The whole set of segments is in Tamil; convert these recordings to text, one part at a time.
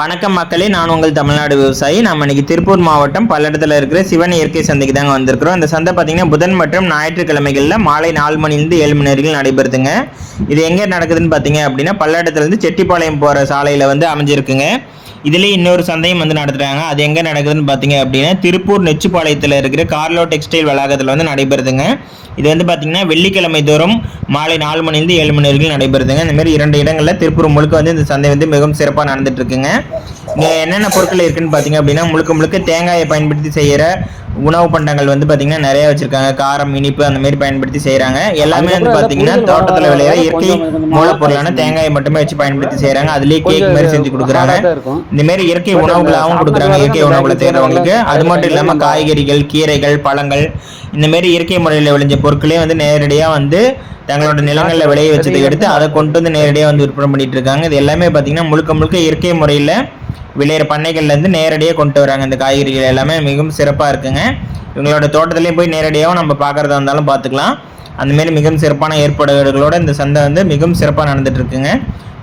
வணக்கம் மக்களே நான் உங்கள் தமிழ்நாடு விவசாயி. நம்ம இன்னைக்கு திருப்பூர் மாவட்டம் பல்லடத்தில் இருக்கிற சிவன் இயற்கை சந்தைக்கு தாங்க வந்திருக்கிறோம். அந்த சந்தை பார்த்தீங்கன்னா புதன் மற்றும் ஞாயிற்றுக்கிழமைகளில் மாலை நாலு மணிலேருந்து ஏழு மணி வரைக்கும் நடைபெறுதுங்க. இது எங்கே நடக்குதுன்னு பார்த்தீங்க அப்படின்னா பல்லடத்துலேருந்து செட்டிப்பாளையம் போகிற சாலையில் வந்து அமைஞ்சிருக்குங்க. இதுலேயே இன்னொரு சந்தையும் வந்து நடத்துகிறாங்க அது எங்கே நடக்குதுன்னு பார்த்தீங்க அப்படின்னா திருப்பூர் நெச்சுப்பாளையத்தில் இருக்கிற கார்லோ டெக்ஸ்டைல் வளாகத்தில் வந்து நடைபெறுதுங்க. இது வந்து பார்த்திங்கன்னா வெள்ளிக்கிழமை தோறும் மாலை நாலு மணிலேருந்து ஏழு மணி வரைக்கும் நடைபெறுதுங்க. இந்த மாதிரி இரண்டு இடங்களில் திருப்பூர் முழுக்க வந்து இந்த சந்தை வந்து மிகவும் சிறப்பாக நடந்துட்டு இருக்குங்க. இங்கே என்னென்ன பொருட்கள் இருக்குன்னு பார்த்தீங்க அப்படின்னா முழுக்க முழுக்க தேங்காயை பயன்படுத்தி செய்கிற உணவு பண்டங்கள் வந்து பார்த்தீங்கன்னா நிறைய வச்சிருக்காங்க. காரம் இனிப்பு அந்த மாதிரி பயன்படுத்தி செய்கிறாங்க எல்லாமே வந்து பார்த்தீங்கன்னா தோட்டத்தில் விளையிற இயற்கை மூலப்பொருளான தேங்காயை மட்டுமே வச்சு பயன்படுத்தி செய்கிறாங்க அதுலேயே கேக் மாதிரி செஞ்சு கொடுக்குறாங்க. இந்த மாதிரி இயற்கை உணவுகளாகவும் கொடுக்குறாங்க. இயற்கை உணவுகளை தேடுறவங்களுக்கு. அது மட்டும் இல்லாமல் காய்கறிகள் கீரைகள் பழங்கள் இந்த மாதிரி இயற்கை முறையில் விளைஞ்ச பொருட்களையும் வந்து நேரடியாக வந்து தங்களோட நிலங்களில் விளைய வச்சதை எடுத்து அதை கொண்டு வந்து நேரடியாக வந்து விற்பனை பண்ணிட்டு இருக்காங்க. இது எல்லாமே பார்த்தீங்கன்னா முழுக்க முழுக்க இயற்கை முறையில் விளையிற பண்ணைகள்லேருந்து நேரடியாக கொண்டு வராங்க இந்த காய்கறிகள் எல்லாமே. மிகவும் சிறப்பாக இருக்குங்க. இவங்களோட தோட்டத்துலேயும் போய் நேரடியாகவும் நம்ம பார்க்குறதா இருந்தாலும் பார்த்துக்கலாம் அந்தமாரி மிகவும் சிறப்பான ஏற்பாடுகளோடு இந்த சந்தை வந்து மிகவும் சிறப்பாக நடந்துகிட்ருக்குங்க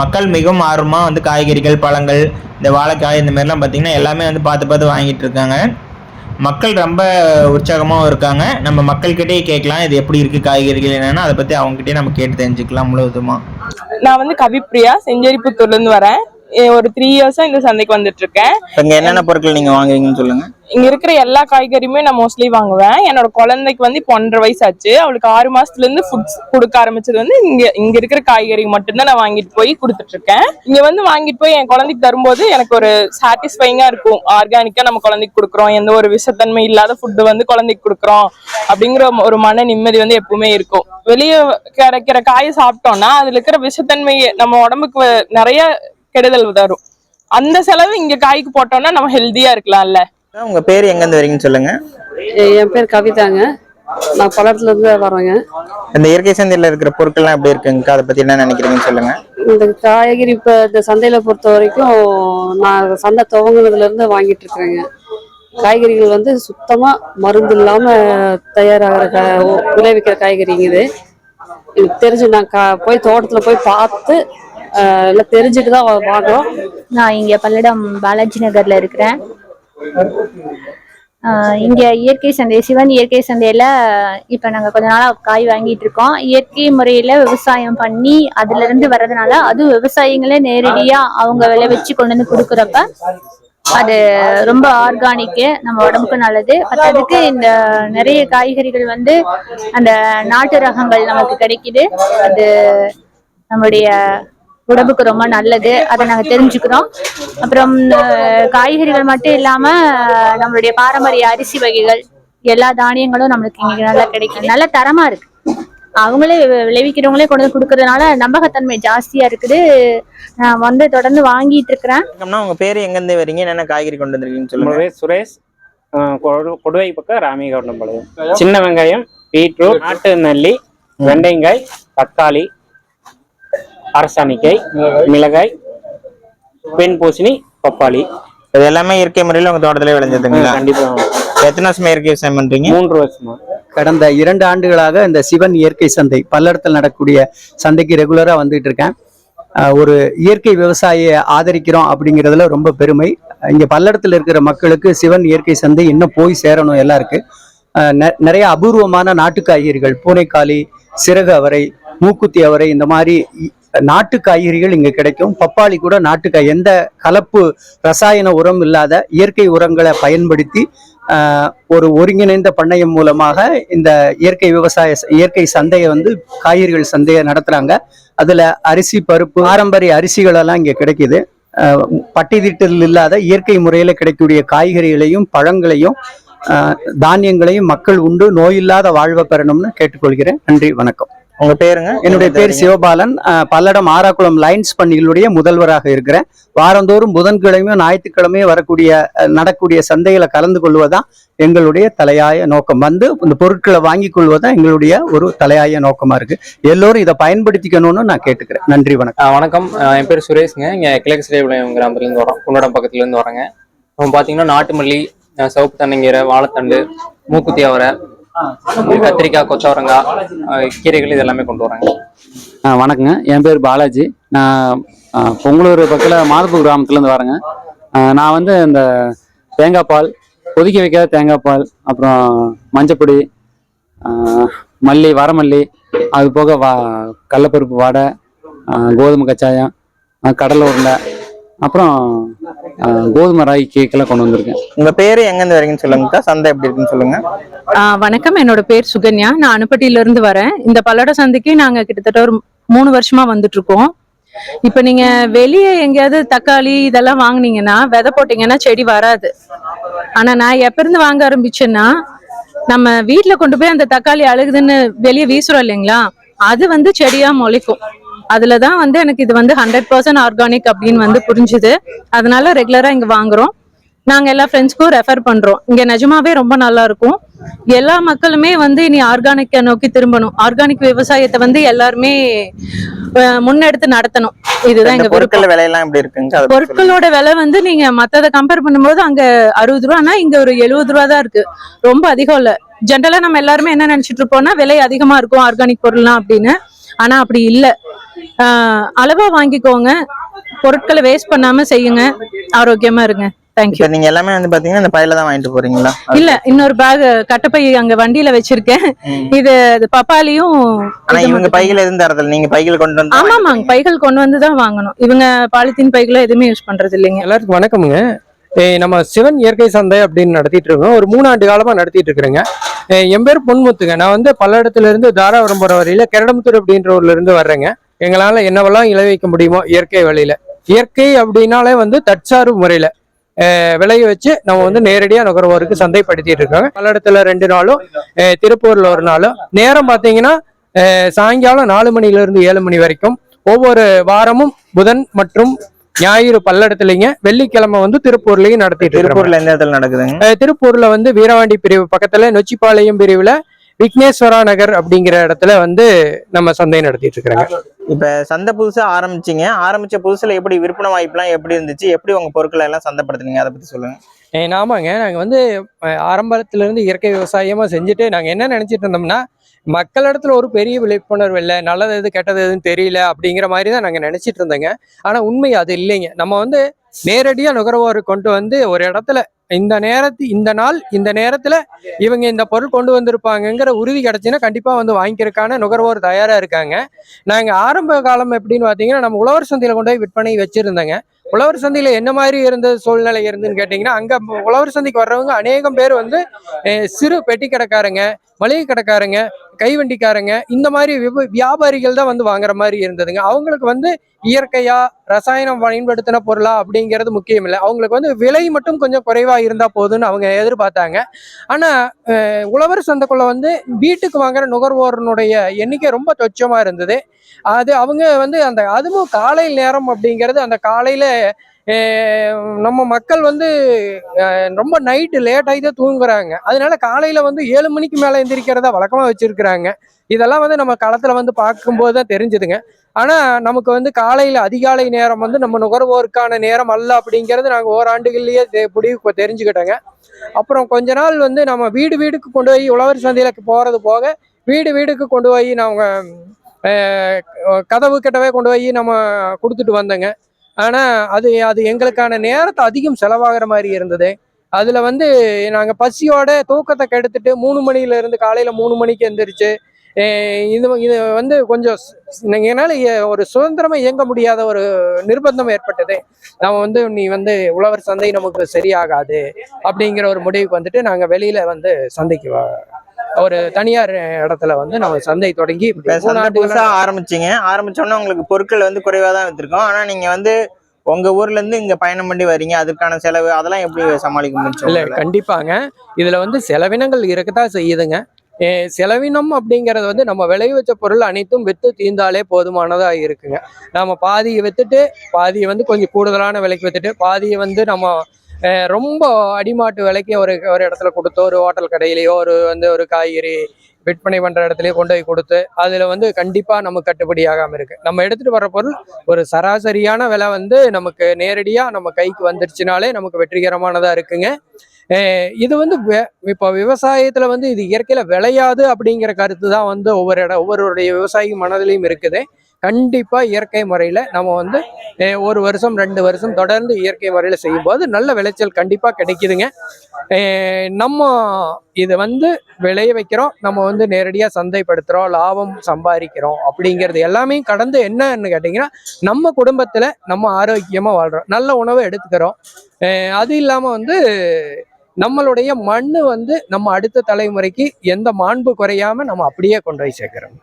மக்கள் மிகவும் ஆர்வமாக வந்து காய்கறிகள் பழங்கள் இந்த வாழைக்காய் இந்த மாதிரிலாம் பார்த்திங்கன்னா எல்லாமே வந்து பார்த்து பார்த்து வாங்கிட்டு இருக்காங்க மக்கள் ரொம்ப உற்சாகமாகவும் இருக்காங்க. நம்ம மக்கள்கிட்டயே கேட்கலாம். இது எப்படி இருக்குது காய்கறிகள் என்னென்னா. அதை பற்றி அவங்ககிட்டயே நம்ம கேட்டு தெரிஞ்சுக்கலாம் முழுவதுமா. நான் வந்து கவிப்ரியா செஞ்சேரிப்புத்தூர்லேருந்து வரேன். ஒரு த்ரீ இயர்ஸா இந்த சந்தைக்கு வந்துட்டு இருக்கேன் இங்கே என்னென்ன பொருட்கள் நீங்கள் வாங்குவீங்கன்னு சொல்லுங்கள் இங்க இருக்கிற எல்லா காய்கறியுமே நான் மோஸ்ட்லி வாங்குவேன். என்னோட குழந்தைக்கு வந்து இப்போ ஒன்றரை வயசு ஆச்சு. அவளுக்கு ஆறு மாசத்துல இருந்து ஃபுட்ஸ் கொடுக்க ஆரம்பிச்சது வந்து இங்க இங்க இருக்கிற காய்கறி மட்டும்தான் நான் வாங்கிட்டு போய் கொடுத்துட்டு இருக்கேன் இங்க வந்து வாங்கிட்டு போய் என் குழந்தைக்கு தரும்போது எனக்கு ஒரு சாட்டிஸ்ஃபைங்கா இருக்கும். ஆர்கானிக்கா நம்ம குழந்தைக்கு கொடுக்குறோம். எந்த ஒரு விஷத்தன்மை இல்லாத ஃபுட்டு வந்து குழந்தைக்கு கொடுக்குறோம். அப்படிங்கிற ஒரு மன நிம்மதி வந்து எப்பவுமே இருக்கும். வெளியே கிடைக்கிற காயை சாப்பிட்டோம்னா அதுல இருக்கிற விஷத்தன்மை நம்ம உடம்புக்கு நிறைய கெடுதல் தரும் அந்த செலவு இங்க காய்க்கு போட்டோம்னா நம்ம ஹெல்தியா இருக்கலாம்ல. உங்கள் பேர் எங்கேருந்து வரீங்கன்னு சொல்லுங்கள் எ- என் பேர் கவிதாங்க. நான் பல்லடத்துல இருந்து வரேங்க இந்த இயற்கை சந்தையில் இருக்கிற பொருட்கள்லாம் எப்படி இருக்குங்க அதை பற்றி என்ன நினைக்கிறீங்கன்னு சொல்லுங்கள் இந்த காய்கறி இப்போ இந்த சந்தையில பொறுத்த வரைக்கும் நான் சந்தை துவங்குனதுல இருந்து வாங்கிட்டு இருக்கிறேங்க. காய்கறிகள் வந்து சுத்தமா மருந்து இல்லாம தயாராகிற கா விளைவிக்கிற காய்கறிங்க இது. எனக்கு தெரிஞ்சு நான் கா போய் தோட்டத்துல போய் பார்த்து எல்லாம் தெரிஞ்சுட்டு தான் வா- வாங்குறோம் நான் இங்க பல்லடம் பாலாஜி நகர்ல இருக்கிறேன். ஆஹ் இங்க இயற்கை சந்தை சிவன் இயற்கை சந்தையில இப்ப நாங்க கொஞ்ச நாளா காய் வாங்கிட்டு இருக்கோம். இயற்கை முறையில விவசாயம் பண்ணி அதுல இருந்து வர்றதுனால அது விவசாயிகளே நேரடியா அவங்க விளைவிச்சு கொண்டு வந்து கொடுக்குறப்ப அது ரொம்ப ஆர்கானிக்கு நம்ம உடம்புக்கு நல்லது. பத்ததுக்கு இந்த நிறைய காய்கறிகள் வந்து அந்த நாட்டு ரகங்கள் நமக்கு கிடைக்குது. அது நம்முடைய உடம்புக்கு ரொம்ப நல்லது அதை நாங்க தெரிஞ்சுக்கிறோம். அப்புறம் காய்கறிகள் மட்டும் இல்லாம நம்மளுடைய பாரம்பரிய அரிசி வகைகள் எல்லா தானியங்களும் நம்மளுக்கு இங்க நல்லா கிடைக்கும். நல்ல தரமா இருக்கு. அவங்களே விளைவிக்கிறவங்களே கொண்டு வந்து கொடுக்கறதுனால நம்பகத்தன்மை ஜாஸ்தியா இருக்குது. நான் வந்து தொடர்ந்து வாங்கிட்டு இருக்கிறேன். உங்கள் பேர் எங்கேருந்து வரீங்க? என்னென்ன காய்கறி கொண்டு வந்திருக்கீங்கன்னு பேர் சுரேஷ். கொடுவை பக்கம் ராமிகவுண்டம்பாளையம் சின்ன வெங்காயம் பீட்ரூட் நாட்டு நல்லி வெண்டைக்காய் தக்காளி அரசாணிக்காய் மிளகாய் பெண் பூசணி பப்பாளி. இது எல்லாமே இயற்கை முறையில் உங்கள் தோட்டத்திலே விளைஞ்சதுங்களா? கண்டிப்பா. எத்தனை வருஷமா இயற்கை விவசாயம் பண்ணுறீங்க மூன்று வருஷமா. கடந்த இரண்டு ஆண்டுகளாக இந்த சிவன் இயற்கை சந்தை பல்லடத்தில் நடக்கக்கூடிய சந்தைக்கு ரெகுலராக வந்துட்டு இருக்கேன். ஒரு இயற்கை விவசாயியை ஆதரிக்கிறோம் அப்படிங்கிறதுல ரொம்ப பெருமை. இங்கே பல்லடத்தில் இருக்கிற மக்களுக்கு சிவன் இயற்கை சந்தை இன்னும் போய் சேரணும் எல்லாருக்கு ஆஹ் நெ- நிறைய அபூர்வமான நாட்டு காய்கறிகள் பூனைக்காளி சிறகு அவரை மூக்குத்தி அவரை இந்த மாதிரி நாட்டு காய்கறிகள் இங்கே கிடைக்கும். பப்பாளி கூட நாட்டுக்காய் எந்த கலப்பு ரசாயன உரம் இல்லாத இயற்கை உரங்களை பயன்படுத்தி ஆஹ் ஒரு ஒருங்கிணைந்த பண்ணையம் மூலமாக இந்த இயற்கை விவசாய இயற்கை சந்தையை வந்து காய்கறிகள் சந்தையை நடத்துறாங்க. அதுல அரிசி பருப்பு பாரம்பரிய அரிசிகள் எல்லாம் இங்க கிடைக்குது. ஆஹ் பட்டிதிட்டல் இல்லாத இயற்கை முறையில கிடைக்கக்கூடிய காய்கறிகளையும் பழங்களையும் ஆஹ் தானியங்களையும் மக்கள் உண்டு. நோயில்லாத வாழ்வை பெறணும்னு கேட்டுக்கொள்கிறேன். நன்றி வணக்கம். உங்கள் பேருங்க? என்னுடைய பேர் சிவபாலன். பல்லடம் ஆராக்குளம் லைன்ஸ் பணிகளுடைய முதல்வராக இருக்கிறேன். வாரந்தோறும் புதன்கிழமையும் ஞாயிற்றுக்கிழமையும் வரக்கூடிய அஹ், நடக்கக்கூடிய சந்தைகளை கலந்து கொள்வதுதான் எங்களுடைய தலையாய நோக்கம். வந்து இந்த பொருட்களை வாங்கி கொள்வதுதான் எங்களுடைய ஒரு தலையாய நோக்கமா இருக்கு. எல்லோரும் இதை பயன்படுத்திக்கணும்னு நான் கேட்டுக்கிறேன். நன்றி வணக்கம். வணக்கம். என் பேர் சுரேஷ்ங்க. இங்கே கிழக்கு சிறைபாளையம் கிராமத்துலேருந்து வரோம். குன்னடம் பக்கத்துலேருந்து வரேங்க. இப்போ பார்த்தீங்கன்னா நாட்டு மல்லி சிவப்பு தண்ணங்கீரை வாழைத்தண்டு மூக்குத்தி அவரை கத்திரிக்காய் கொத்தவரங்காய் கீரைகள் இது எல்லாமே கொண்டு வராங்க. ஆ வணக்கங்க. என் பேர் பாலாஜி. நான் பொங்கலூர் பக்கத்தில் மாதப்பு கிராமத்துலேருந்து வரேங்க. நான் வந்து இந்த தேங்காய் பால் கொதிக்க வைக்காத தேங்காய் பால் அப்புறம் மஞ்சப்பொடி மல்லி வரமல்லி அது போக வா கடலப்பருப்பு வடை கோதுமை கச்சாயம் கடலை உருண்டை அப்புறம் கோதுமை ராகி கேக்கெல்லாம் கொண்டு வந்திருக்கேன். உங்க பேரு எங்க இருந்து வரீங்கன்னு சொல்லுங்கக்கா சந்தை எப்படி இருக்குன்னு சொல்லுங்க. வணக்கம் என்னோட பேர் சுகன்யா. நான் அனுப்பட்டியில இருந்து வரேன். இந்த பல்லட சந்தைக்கு நாங்க கிட்டத்தட்ட ஒரு மூணு வருஷமா வந்துட்டு இருக்கோம் இப்ப நீங்க வெளியே எங்கேயாவது தக்காளி இதெல்லாம் வாங்குனீங்கன்னா விதை போட்டீங்கன்னா செடி வராது. ஆனா நான் எப்ப இருந்து வாங்க ஆரம்பிச்சேன்னா நம்ம வீட்ல கொண்டு போய் அந்த தக்காளி அழுகுதுன்னு வெளியே வீசுறோம் இல்லைங்களா? அது வந்து செடியா முளைக்கும். அதுலதான் வந்து எனக்கு இது வந்து ஹண்ட்ரட் பர்சன்ட் ஆர்கானிக் அப்படின்னு வந்து புரிஞ்சுது. அதனால ரெகுலரா இங்க வாங்குறோம். நாங்க எல்லா ஃப்ரெண்ட்ஸ்க்கும் ரெஃபர் பண்றோம். இங்க நிஜமாவே ரொம்ப நல்லா இருக்கும். எல்லா மக்களுமே வந்து இனி ஆர்கானிக்க நோக்கி திரும்பணும். ஆர்கானிக் விவசாயத்தை வந்து எல்லாருமே முன்னெடுத்து நடத்தணும். இதுதான் எங்க பொருட்கள் விலையெல்லாம் எப்படி இருக்குங்க. பொருட்களோட விலை வந்து நீங்க மத்தத கம்பேர் பண்ணும்போது அங்க அறுபது ரூபானா இங்க ஒரு எழுபது ரூபா தான் இருக்கு. ரொம்ப அதிகம் இல்ல. ஜென்ரலா நம்ம எல்லாருமே என்ன நினைச்சிட்டு இருப்போம்னா விலை அதிகமா இருக்கும் ஆர்கானிக் பொருள்லாம் அப்படின்னு. ஆனா அப்படி இல்ல. அளவா வாங்கிக்கோங்க. பொருட்களை வேஸ்ட் பண்ணாம செய்யுங்க. ஆரோக்கியமா இருங்க. தேங்க்யூ நீங்க எல்லாமே வந்து பாத்தீங்கன்னா இந்த பையில தான் வாங்கிட்டு போறீங்களா? இல்ல இன்னொரு பேக் கட்டப்பை அங்க வண்டியில வச்சிருக்கேன். இது பப்பாளியும் ஆனா இவங்க பையில இருந்து தரதில்ல. நீங்க பைகள் கொண்டு வந்து ஆமா ஆமாங்க பைகள் கொண்டு வந்து தான் வாங்கணும். இவங்க பாலித்தீன் பைகளை எதுவுமே யூஸ் பண்றது இல்லைங்க. எல்லாருக்கும் வணக்கமுங்க. ஏய், நம்ம சிவன் இயற்கை சந்தை அப்படின்னு நடத்திட்டு இருக்கோம். ஒரு மூணாண்டு காலமா நடத்திட்டு இருக்கிறேங்க. என் பேர் பொன்முத்துங்க. நான் வந்து பல்லடத்துல இருந்து தாராபுரம் போற வரையில கெரடமுத்தூர் அப்படின்ற ஊர்ல இருந்து வர்றேங்க. எங்களால என்னவெல்லாம் விளைவிக்க முடியுமோ இயற்கை வழியில. இயற்கை அப்படின்னாலே வந்து தற்சார்பு முறையில. விளைய வச்சு நம்ம வந்து நேரடியா நுகர்வோருக்கு சந்தைப்படுத்திட்டு இருக்கோங்க. பல்லடத்துல ரெண்டு நாளும் திருப்பூர்ல ஒரு நாளும். நேரம் பாத்தீங்கன்னா அஹ், சாயங்காலம் நாலு மணில இருந்து ஏழு மணி வரைக்கும். ஒவ்வொரு வாரமும் புதன் மற்றும் ஞாயிறு பல்லடத்துலங்க. வெள்ளிக்கிழமை வந்து திருப்பூர்லயும் நடத்திட்டு திருப்பூர்ல எந்த இடத்துல நடக்குதுங்க? திருப்பூர்ல வந்து வீரவாண்டி பிரிவு பக்கத்துல நொச்சிப்பாளையம் பிரிவுல விக்னேஸ்வரா நகர் அப்படிங்கிற இடத்துல வந்து நம்ம சந்தை நடத்திட்டு இருக்கிறாங்க. இப்போ சந்தை புதுசாக ஆரம்பிச்சீங்க. ஆரம்பித்த புதுசில் எப்படி விற்பனை வாய்ப்புலாம் எப்படி இருந்துச்சு? எப்படி உங்கள் பொருட்களை எல்லாம் சந்தைப்படுத்துனீங்க? அதை பற்றி சொல்லுங்கள் ஏ ஆமாங்க. நாங்கள் வந்து ஆரம்பத்துலேருந்து இருந்து இயற்கை விவசாயமாக செஞ்சுட்டு நாங்கள் என்ன நினச்சிட்டு இருந்தோம்னா மக்களிடத்துல ஒரு பெரிய விழிப்புணர்வு இல்லை நல்லது எது கெட்டது எதுன்னு தெரியல அப்படிங்கிற மாதிரி தான் நாங்கள் நினச்சிட்டு இருந்தோங்க. ஆனால் உண்மை அது இல்லைங்க. நம்ம வந்து நேரடியாக நுகர்வோரை கொண்டு வந்து ஒரு இடத்துல இந்த நேரத்து இந்த நாள் இந்த நேரத்தில் இவங்க இந்த பொருள் கொண்டு வந்திருப்பாங்கங்கிற உறுதி கிடச்சின்னா கண்டிப்பாக வந்து வாங்கிக்கிறதுக்கான நுகர்வோர் தயாராக இருக்காங்க. நாங்கள் ஆரம்ப காலம் எப்படின்னு பார்த்தீங்கன்னா நம்ம உழவர் சந்தையில் கொண்டு போய் விற்பனை வச்சுருந்தேங்க. உழவர் சந்தையில் என்ன மாதிரி இருந்த சூழ்நிலை இருந்துன்னு கேட்டிங்கன்னா அங்கே உழவர் சந்தைக்கு வர்றவங்க அநேகம் பேர் வந்து சிறு பெட்டி கடைக்காரங்க மளிகை கடைக்காரங்க கைவண்டிக்காரங்க இந்த மாதிரி வியாபாரிகள் தான் வந்து வாங்குற மாதிரி இருந்ததுங்க. அவங்களுக்கு வந்து இயற்கையா ரசாயனம் பயன்படுத்தின பொருளா அப்படிங்கிறது முக்கியம் இல்லை. அவங்களுக்கு வந்து விலை மட்டும் கொஞ்சம் குறைவா இருந்தா போதும்னு அவங்க எதிர்பார்த்தாங்க. ஆனா உழவர் சந்தைக்குள்ள வந்து வீட்டுக்கு வாங்குற நுகர்வோரனுடைய எண்ணிக்கை ரொம்ப தொச்சமா இருந்தது. அது அவங்க வந்து அந்த அதுவும் காலை நேரம் அப்படிங்கிறது அந்த காலையில நம்ம மக்கள் வந்து ரொம்ப நைட்டு லேட் ஆகி தான் தூங்குறாங்க. அதனால காலையில் வந்து ஏழு மணிக்கு மேலே எந்திரிக்கிறதா வழக்கமாக வச்சிருக்கிறாங்க. இதெல்லாம் வந்து நம்ம களத்தில் வந்து பார்க்கும்போது தான் தெரிஞ்சுதுங்க. ஆனால் நமக்கு வந்து காலையில் அதிகாலை நேரம் வந்து நம்ம நுகர்வோருக்கான நேரம் அல்ல அப்படிங்கிறது நாங்கள் ஓராண்டுகள்லேயே முடிவு தெரிஞ்சுக்கிட்டோங்க. அப்புறம் கொஞ்ச நாள் வந்து நம்ம வீடு வீடுக்கு கொண்டு போய் உழவர் சந்தையில் போகிறது போக வீடு வீடுக்கு கொண்டு போய் நாங்கள் கதவு கிட்டவே கொண்டு போய் நம்ம கொடுத்துட்டு வந்தோங்க. ஆனால் அது அது எங்களுக்கான நேரத்தை அதிகம் செலவாகிற மாதிரி இருந்தது. அதில் வந்து நாங்கள் பசியோட தூக்கத்தை கெடுத்துட்டு மூணு மணில இருந்து மூணு மணிக்கு எந்திரிச்சு இது இது வந்து கொஞ்சம் என்னால் ஒரு சுதந்திரமாக இயங்க முடியாத ஒரு நிர்பந்தம் ஏற்பட்டது. நம்ம வந்து நீ வந்து உழவர் சந்தை நமக்கு சரியாகாது அப்படிங்கிற ஒரு முடிவுக்கு வந்துட்டு நாங்கள் வெளியில் வந்து சந்தைக்கு வ- ஒரு தனியார் இடத்துல வந்து நம்ம சந்தை தொடங்கி புதுசா ஆரம்பிச்சீங்க. ஆரம்பிச்சோன்னே உங்களுக்கு பொருட்கள் வந்து குறைவா தான் வித்திருக்கோம். ஆனா நீங்க வந்து உங்க ஊர்ல இருந்து இங்க பயணம் பண்ணி வரீங்க. அதுக்கான செலவு அதெல்லாம் எப்படி சமாளிக்க முடியும் இல்ல? கண்டிப்பாங்க. இதுல வந்து செலவினங்கள் இருக்கத்தான் செய்யுதுங்க. செலவினம் அப்படிங்கறது வந்து நம்ம விளைவிச்ச பொருள் அனைத்தும் வித்து தீர்ந்தாலே போதுமானதா இருக்குங்க. நம்ம பாதியை வித்துட்டு பாதியை வந்து கொஞ்சம் கூடுதலான விலைக்கு வித்துட்டு பாதியை வந்து நம்ம ரொம்ப அடிமாட்டு விலைக்கு ஒரு ஒரு இடத்துல கொடுத்தோ ஒரு ஹோட்டல் கடையிலையோ ஒரு வந்து ஒரு காய்கறி விற்பனை பண்ணுற இடத்துலையோ கொண்டு போய் கொடுத்து அதில் வந்து கண்டிப்பாக நமக்கு கட்டுப்படி ஆகாமல் இருக்குது நம்ம எடுத்துகிட்டு வர பொருள் ஒரு சராசரியான விலை வந்து நமக்கு நேரடியாக நம்ம கைக்கு வந்துருச்சுனாலே நமக்கு வெற்றிகரமானதாக இருக்குங்க. இது வந்து இப்போ விவசாயத்தில் வந்து இது இயற்கையில் விளையாது அப்படிங்கிற கருத்து தான் வந்து ஒவ்வொரு இடம் ஒவ்வொருடைய விவசாயி மனதிலையும் இருக்குது. கண்டிப்பாக இயற்கை முறையில் நம்ம வந்து ஒரு வருஷம் ரெண்டு வருஷம் தொடர்ந்து இயற்கை முறையில் செய்யும்போது நல்ல விளைச்சல் கண்டிப்பாக கிடைக்குதுங்க. நம்ம இதை வந்து விளைய வைக்கிறோம் நம்ம வந்து நேரடியாக சந்தைப்படுத்துகிறோம் லாபம் சம்பாதிக்கிறோம் அப்படிங்கிறது எல்லாமே கடந்து என்னன்னு கேட்டிங்கன்னா நம்ம குடும்பத்தில் நம்ம ஆரோக்கியமாக வாழ்கிறோம் நல்ல உணவை எடுத்துக்கிறோம். அது இல்லாமல் வந்து நம்மளுடைய மண்ணு வந்து நம்ம அடுத்த தலைமுறைக்கு எந்த மாண்பு குறையாம நம்ம அப்படியே கொண்டு போய் சேர்க்குறோம்.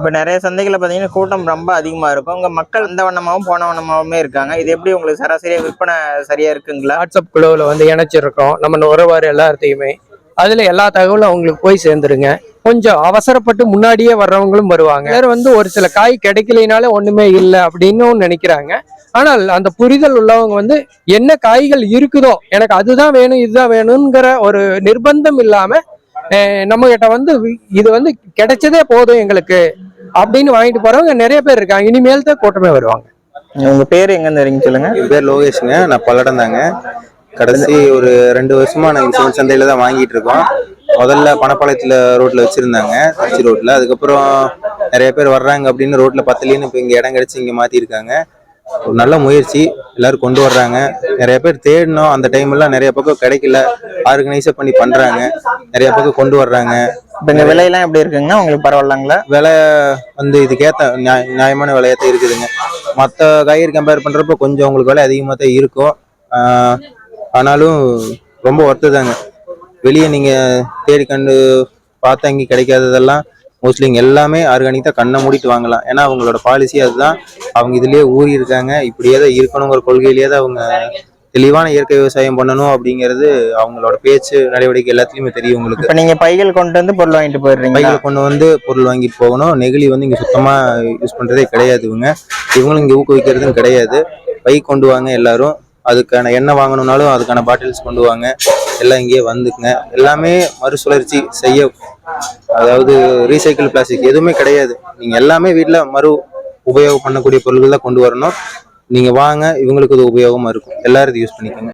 இப்போ நிறைய சந்தைகளில் பார்த்தீங்கன்னா கூட்டம் ரொம்ப அதிகமாக இருக்கும். உங்கள் மக்கள் இந்த வண்ணமாகவும் போன வண்ணமாகவுமே இருக்காங்க. இது எப்படி உங்களுக்கு சராசரியாக விற்பனை சரியாக இருக்குங்களா? வாட்ஸ்அப் குழுவில் வந்து இணைச்சிருக்கோம். நம்ம உறவாறு எல்லாத்தையுமே அதில் எல்லா தகவலும் அவங்களுக்கு போய் சேர்ந்துருங்க. கொஞ்சம் அவசரப்பட்டு முன்னாடியே வர்றவங்களும் வருவாங்க. வேறு வந்து ஒரு சில காய் கிடைக்கலனாலே ஒன்றுமே இல்லை அப்படின்னும் நினைக்கிறாங்க. ஆனால் அந்த புரிதல் உள்ளவங்க வந்து என்ன காய்கள் இருக்குதோ எனக்கு அதுதான் வேணும் இதுதான் வேணுங்கிற ஒரு நிர்பந்தம் இல்லாமல் அஹ், நம்ம கிட்ட வந்து இது வந்து கிடைச்சதே போதும் எங்களுக்கு. அப்படின்னு வாங்கிட்டு போறவங்க நிறைய பேர் இருக்காங்க. இனிமேல் தான் கூட்டமே வருவாங்க. உங்கள் பேர் எங்கேருந்து வரீங்க சொல்லுங்கள் என் பேர் லோகேஷுங்க. நான் பல்லடம் தாங்க கடைசி ஒரு ரெண்டு வருஷமா நாங்கள் சிவன் சந்தையில தான் வாங்கிட்டு இருக்கோம். முதல்ல பணப்பாளையத்துல ரோட்ல வச்சிருந்தாங்க. திருச்சி ரோட்ல. அதுக்கப்புறம் நிறைய பேர் வர்றாங்க அப்படின்னு ரோட்ல பத்தலின்னு இப்போ இங்க இடம் கிடைச்சு இங்க மாத்திருக்காங்க. ஒரு நல்ல முயற்சி. எல்லாரும் கொண்டு வர்றாங்க. நிறைய பேர் தேடினோம் அந்த டைம் எல்லாம் நிறைய பக்கம் கிடைக்கல. ஆர்கனைஸா பண்ணி பண்றாங்க. நிறைய பக்கம் கொண்டு வர்றாங்க. இப்போ இந்த விலையெல்லாம் எப்படி இருக்குங்கன்னா உங்களுக்கு பரவாயில்லாங்களா? விலை வந்து இதுக்கேத்த நியாய- நியாயமான விலையாத்தான் இருக்குதுங்க. மற்ற காய்கறி கம்பேர் பண்றப்ப கொஞ்சம் உங்களுக்கு விலை அதிகமாக தான் இருக்கும். ஆனாலும் ரொம்ப ஒர்த்து தாங்க. வெளியே நீங்க தேடி கண்டு பார்த்தா இங்கே கிடைக்காததெல்லாம் மோஸ்ட்லி இங்கே எல்லாமே ஆர்கானிக் தான் கண்ணை மூடிட்டு வாங்கலாம். ஏன்னா அவங்களோட பாலிசி அதுதான். அவங்க இதுலயே ஊறி இருக்காங்க. இப்படியே தான் இருக்கணுங்கிற கொள்கையிலேயே தான் அவங்க தெளிவான இயற்கை விவசாயம் பண்ணணும் அப்படிங்கிறது அவங்களோட பேச்சு நடவடிக்கை எல்லாத்துலயுமே தெரியும் உங்களுக்கு. இப்போ நீங்கள் பைகள் கொண்டு வந்து பொருள் வாங்கிட்டு போயிடுறீங்க பைகளை கொண்டு வந்து பொருள் வாங்கிட்டு போகணும். நெகிழி வந்து இங்க சுத்தமா யூஸ் பண்றதே கிடையாது இவங்க. இவங்களும் இங்க ஊக்குவிக்கிறதும் கிடையாது. பை கொண்டு வாங்க எல்லாரும். அதுக்கான எண்ணெய் வாங்கணும்னாலும் அதுக்கான பாட்டில்ஸ் கொண்டு வாங்க. எல்லாம் இங்கேயே வந்துக்குங்க. எல்லாமே மறுசுழற்சி செய்ய அதாவது ரீசைக்கிள் பிளாஸ்டிக் எதுவுமே கிடையாது. நீங்கள் எல்லாமே வீட்டில் மறு உபயோகம் பண்ணக்கூடிய பொருள்கள் தான் கொண்டு வரணும். நீங்கள் வாங்க இவங்களுக்கு இது உபயோகமாக இருக்கும். எல்லாரும் இது யூஸ் பண்ணிக்கோங்க.